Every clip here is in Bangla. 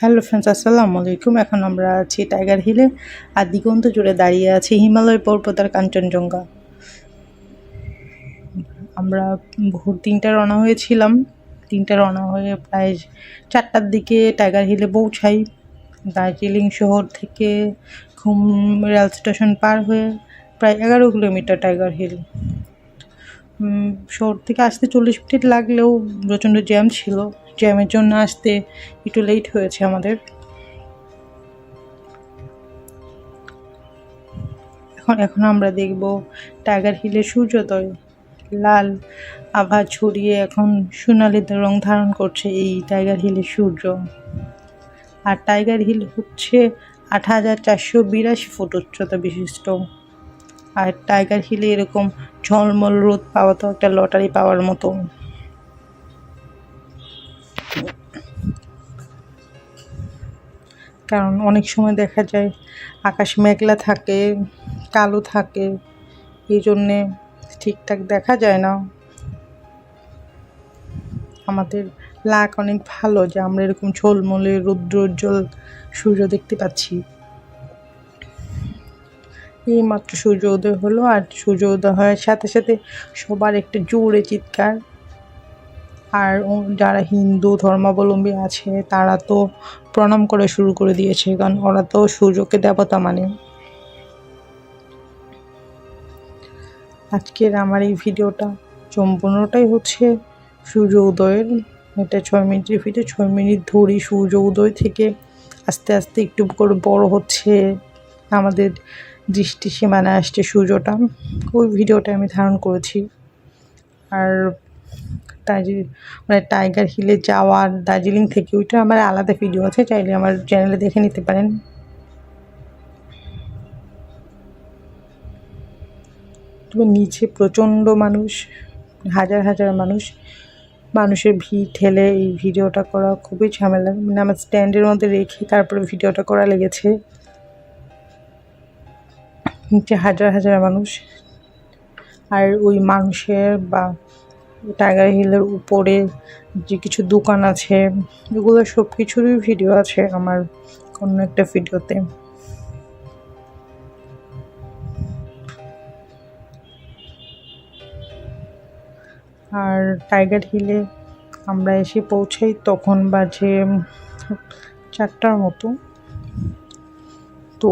হ্যালো ফ্রেন্ডস, আসসালামু আলাইকুম। এখন আমরা আছি টাইগার হিলে, আর দিগন্ত জুড়ে দাঁড়িয়ে আছি হিমালয় পর্বতার কাঞ্চনজঙ্ঘা। আমরা ভোর তিনটা রওনা হয়েছিলাম। তিনটা রওনা হয়ে প্রায় চারটার দিকে টাইগার হিলে পৌঁছাই। দার্জিলিং শহর থেকে ঘুম রেল স্টেশন পার হয়ে প্রায় এগারো কিলোমিটার টাইগার হিল। শহর থেকে আসতে চল্লিশ মিনিট লাগলেও প্রচণ্ড জ্যাম ছিল। জ্যামের জন্য আসতে একটু লেট হয়েছে আমাদের। এখন এখন আমরা দেখব টাইগার হিলের সূর্যোদয়। লাল আভা ছড়িয়ে এখন সোনালি রং ধারণ করছে এই টাইগার হিলের সূর্য। আর টাইগার হিল হচ্ছে আট হাজার চারশো বিরাশি ফুট উচ্চতা বিশিষ্ট। আর টাইগার হিলে এরকম ঝলমল রোদ পাওয়া তো একটা লটারি পাওয়ার মতো। কারণ অনেক সময় দেখা যায় আকাশ মেঘলা থাকে, কালো থাকে, এই জন্যে ঠিকঠাক দেখা যায় না। আমাদের লাক অনেক ভালো যে আমরা এরকম ঝোলমলে রৌদ্রোজ্জ্বল সূর্য দেখতে পাচ্ছি। এই মাত্র সূর্য উদয় হলো আর সূর্য উদয় হওয়ার সাথে সাথে সবার একটা জোরে চিৎকার। আর যারা হিন্দু ধর্মাবলম্বী আছে, তারা তো প্রণাম করে শুরু করে দিয়েছে, কারণ ওরা তো সূর্যকে দেবতা মানে। আজকের আমার এই ভিডিওটা সম্পূর্ণটাই হচ্ছে সূর্য উদয়ের। এটা ছয় মিনিটের ভিডিও ছয় মিনিট ধরি সূর্য উদয় থেকে আস্তে আস্তে একটু করে বড় হচ্ছে আমাদের দৃষ্টি সীমানায় আসছে সূর্যটা। ওই ভিডিওটা আমি ধারণ করেছি। আর দার্জিলিং মানে টাইগার হিলে যাওয়ার দার্জিলিং থেকে, ওইটা আমার আলাদা ভিডিও আছে, চাইলে আমার চ্যানেলে দেখে নিতে পারেন। নিচে প্রচণ্ড মানুষ, হাজার হাজার মানুষ। মানুষের ভিড় ঠেলে এই ভিডিওটা করা খুবই ঝামেলা। মানে আমার স্ট্যান্ডের মধ্যে রেখে তারপরে ভিডিওটা করা লেগেছে। নিচে হাজার হাজার মানুষ। আর ওই মানুষের বা টাইগার হিলের উপরে যে কিছু দোকান আছে, এগুলো সব কিছুরই ভিডিও আছে আমার অন্য একটা ভিডিওতে আর টাইগার হিলে আমরা এসে পৌঁছাই তখন বাজে চারটার মতো। তো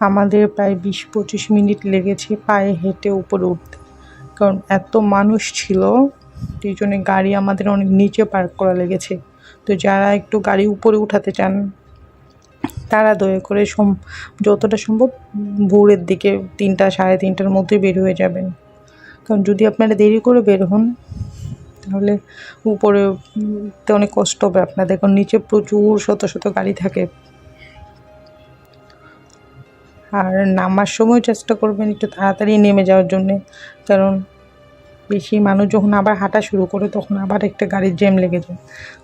আমাদের প্রায় বিশ পঁচিশ মিনিট লেগেছে পায়ে হেঁটে উপরে উঠতে। কারণ এত মানুষ ছিল সেই জন্য গাড়ি আমাদের অনেক নিচে পার্ক করা লেগেছে। তো যারা একটু গাড়ি উপরে উঠাতে চান, তারা দয়া করে সম, যতটা সম্ভব ভোরের দিকে তিনটা, সাড়ে তিনটার মধ্যে বের হয়ে যাবেন। কারণ যদি আপনারা দেরি করে বের হন, তাহলে উপরে অনেক কষ্ট হবে আপনাদের। কারণ নিচে প্রচুর শত শত গাড়ি থাকে। আর নামার সময় চেষ্টা করবেন একটু তাড়াতাড়ি নেমে যাওয়ার জন্যে। কারণ বেশি মানুষ যখন আবার হাঁটা শুরু করে, তখন আবার একটা গাড়ির জ্যাম লেগে যায়।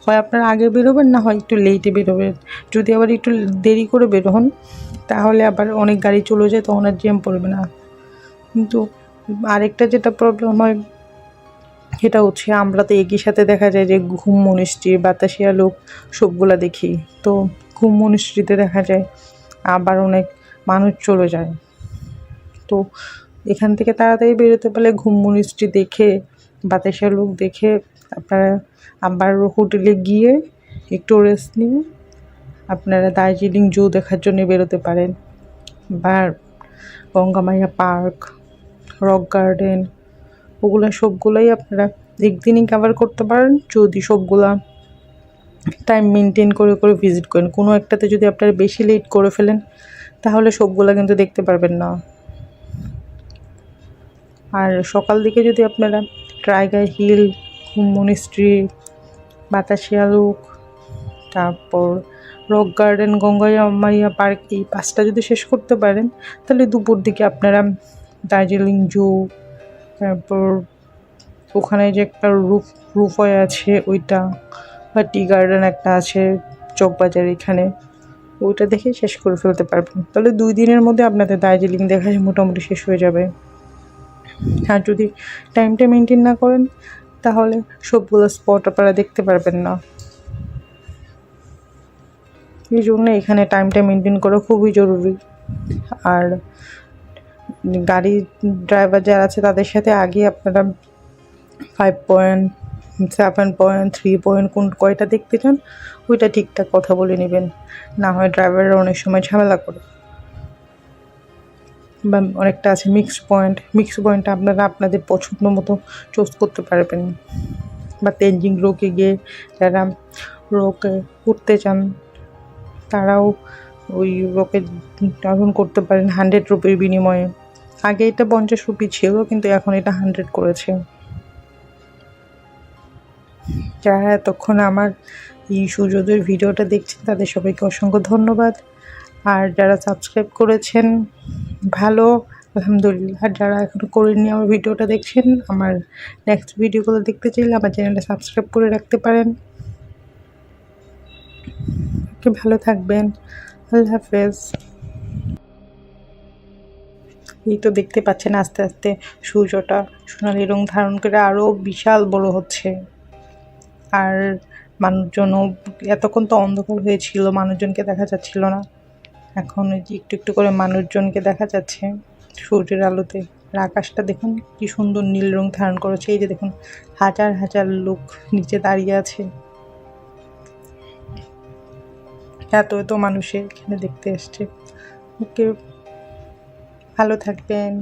হয় আপনারা আগে বেরোবেন, না হয় একটু লেটে বেরোবেন। যদি আবার একটু দেরি করে বেরোন তাহলে আবার অনেক গাড়ি চলে যায়, তখন আর জ্যাম পড়বে না। কিন্তু আরেকটা যেটা প্রবলেম হয়, সেটা হচ্ছে আমরা তো একই সাথে দেখা যায় যে ঘুম মনিস্ট্রি বাতাসিয়া লোক সবগুলা দেখি। তো ঘুম মনিস্ট্রিতে দেখা যায়, আবার অনেক মানুষ চলে যায়। তো এখান থেকে তাড়াতাড়ি বেরোতে পারলে ঘুম মনিস্ট্রি দেখে বাতাসিয়া লোক দেখে আপনারা আবার হোটেলে গিয়ে একটু রেস্ট নিয়ে আপনারা দার্জিলিং জু দেখার জন্য বেরোতে পারেন। বা গঙ্গামাইয়া পার্ক, রক গার্ডেন, ওগুলো সবগুলোই আপনারা একদিনই কভার করতে পারেন। যদি সবগুলা টাইম মেনটেন করে করে ভিজিট করেন। কোনো একটাতে যদি আপনারা বেশি লেট করে ফেলেন তাহলে সবগুলো কিন্তু দেখতে পারবেন না। আর সকাল দিকে যদি আপনারা Tiger Hill Monastery Batasia Loop তারপর রক গার্ডেন গঙ্গাইয়া পার্ক এই পাঁচটা যদি শেষ করতে পারেন, তাহলে দুপুর দিকে আপনারা দার্জিলিং জু, তারপর ওখানে যে একটা রুফ রুফওয়ে আছে, ওইটা বা টি গার্ডেন একটা আছে, চকবাজার এখানে। ওইটা দেখে শেষ করে ফেলতে পারবেন। তাহলে দুই দিনের মধ্যে আপনাদের দার্জিলিং দেখা মোটামুটি শেষ হয়ে যাবে। আর যদি টাইমটা মেনটেন না করেন, তাহলে সবগুলো স্পট আপনারা দেখতে পারবেন না। এই জন্য এখানে টাইমটা মেনটেন করা খুবই জরুরি। আর গাড়ি ড্রাইভার যারা আছে, তাদের সাথে আগে আপনারা five point seven point three point কোন কয়টা দেখতে চান, ওইটা ঠিকঠাক কথা বলে নেবেন। না হয় ড্রাইভাররা অনেক সময় ঝামেলা করে। বা অনেকটা আছে মিক্সড পয়েন্ট মিক্সড পয়েন্টটা আপনারা আপনাদের পছন্দ মতো চুজ করতে পারবেন। বা তেনজিং রোকে গিয়ে যারা রোকে উঠতে চান, তারাও ওই রোকে আগুন করতে পারেন হান্ড্রেড রুপির বিনিময়ে। আগে এটা পঞ্চাশ রুপি ছিল, কিন্তু এখন এটা হান্ড্রেড করেছে। যারা এতক্ষণ আমার এই সূর্যোদয়ের ভিডিওটা দেখছেন, তাদের সবাইকে অসংখ্য ধন্যবাদ। আর যারা সাবস্ক্রাইব করেছেন, ভালো। আলহামদুলিল্লাহ আর যারা এখনও করেননি আমার ভিডিওটা দেখছেন, আমার নেক্সট ভিডিওগুলো দেখতে চাইলে আমার চ্যানেলটা সাবস্ক্রাইব করে রাখতে পারেন। ভালো থাকবেন। আল্লাহ হাফেজ। এই তো দেখতে পাচ্ছেন আস্তে আস্তে সূর্যটা সোনালি রং ধারণ করে আরও বিশাল বড় হচ্ছে। আর মানুষজনও এতক্ষণ তো অন্ধকার হয়েছিল, মানুষজনকে দেখা যাচ্ছিল না। এখন ওই যে একটু একটু করে মানুষজনকে দেখা যাচ্ছে সূর্যের আলোতে। আর আকাশটা দেখুন কি সুন্দর নীল রং ধারণ করেছে। এই যে দেখুন, হাজার হাজার লোক নিচে দাঁড়িয়ে আছে। এত এত মানুষে এখানে দেখতে এসছে। ওকে, ভালো থাকবেন।